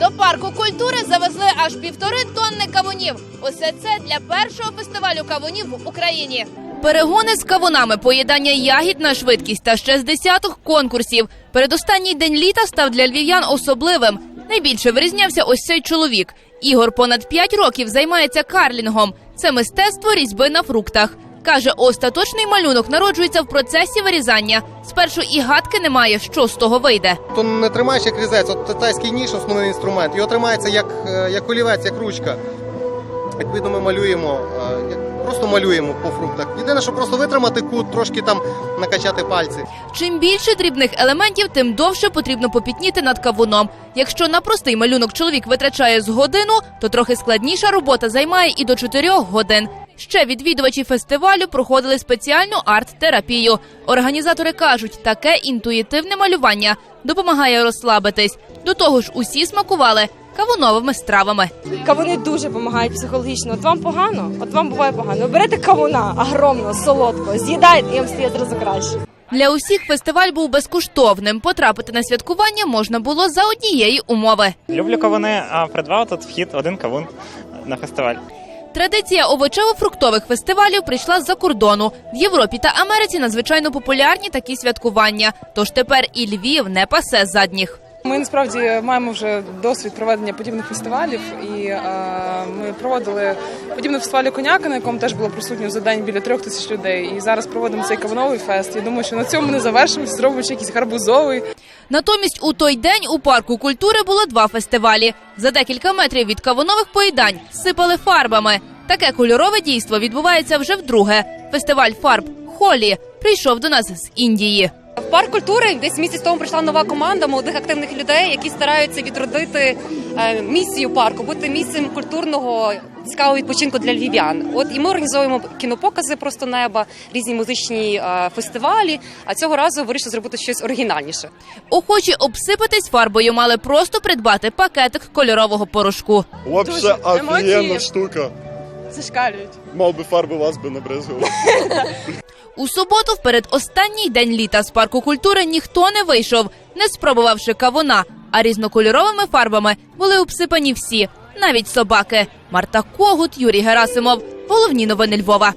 До парку культури завезли аж півтори тонни кавунів. Усе це для першого фестивалю кавунів в Україні. Перегони з кавунами, поїдання ягід на швидкість та ще з десяток конкурсів. Передостанній день літа став для львів'ян особливим. Найбільше вирізнявся ось цей чоловік. Ігор понад 5 років займається карлінгом. Це мистецтво різьби на фруктах. Каже, остаточний малюнок народжується в процесі вирізання. Спершу і гадки немає, що з того вийде. То не тримаєш як різець, от китайський ніж основний інструмент. Його тримається як, е, як олівець, як ручка. Відповідно, ми малюємо, е, просто малюємо по фруктах. Єдине, що просто витримати кут, трошки там накачати пальці. Чим більше дрібних елементів, тим довше потрібно попітніти над кавуном. Якщо на простий малюнок чоловік витрачає з годину, то трохи складніша робота займає і до 4 годин. Ще відвідувачі фестивалю проходили спеціальну арт-терапію. Організатори кажуть, таке інтуїтивне малювання допомагає розслабитись. До того ж, усі смакували кавуновими стравами. Кавуни дуже допомагають психологічно. От вам погано, от вам буває погано. Ви берете кавуна агромного, солодкого, з'їдаєте і вам стає зразу краще. Для усіх фестиваль був безкоштовним. Потрапити на святкування можна було за однієї умови. Люблю кавуни, а придбав тут вхід один кавун на фестиваль. Традиція овочево-фруктових фестивалів прийшла з-за кордону. В Європі та Америці надзвичайно популярні такі святкування. Тож тепер і Львів не пасе задніх. Ми насправді маємо вже досвід проведення подібних фестивалів, і е, ми проводили подібний фестиваль коняка, на якому теж було присутньо за день біля трьох тисяч людей. І зараз проводимо цей кавуновий фест. Я думаю, що на цьому не завершимося, зробимо ще якийсь гарбузовий. Натомість у той день у парку культури було два фестивалі. За декілька метрів від кавунових поїдань сипали фарбами. Таке кольорове дійство відбувається вже вдруге. Фестиваль фарб Холі прийшов до нас з Індії. Парк культури десь місяць тому прийшла нова команда молодих активних людей, які стараються відродити е, місію парку, бути місцем культурного цікавого відпочинку для львів'ян. От і ми організовуємо кінопокази просто неба, різні музичні е, фестивалі. А цього разу вирішили зробити щось оригінальніше. Охочі обсипатись фарбою мали просто придбати пакетик кольорового порошку. Вообще офігенна штука. Зашкалюють. Мав би фарби вас би не бризгав. У суботу, в передостанній день літа з парку культури, ніхто не вийшов, не спробувавши кавуна. А різнокольоровими фарбами були обсипані всі, навіть собаки. Марта Когут, Юрій Герасимов. Головні новини Львова.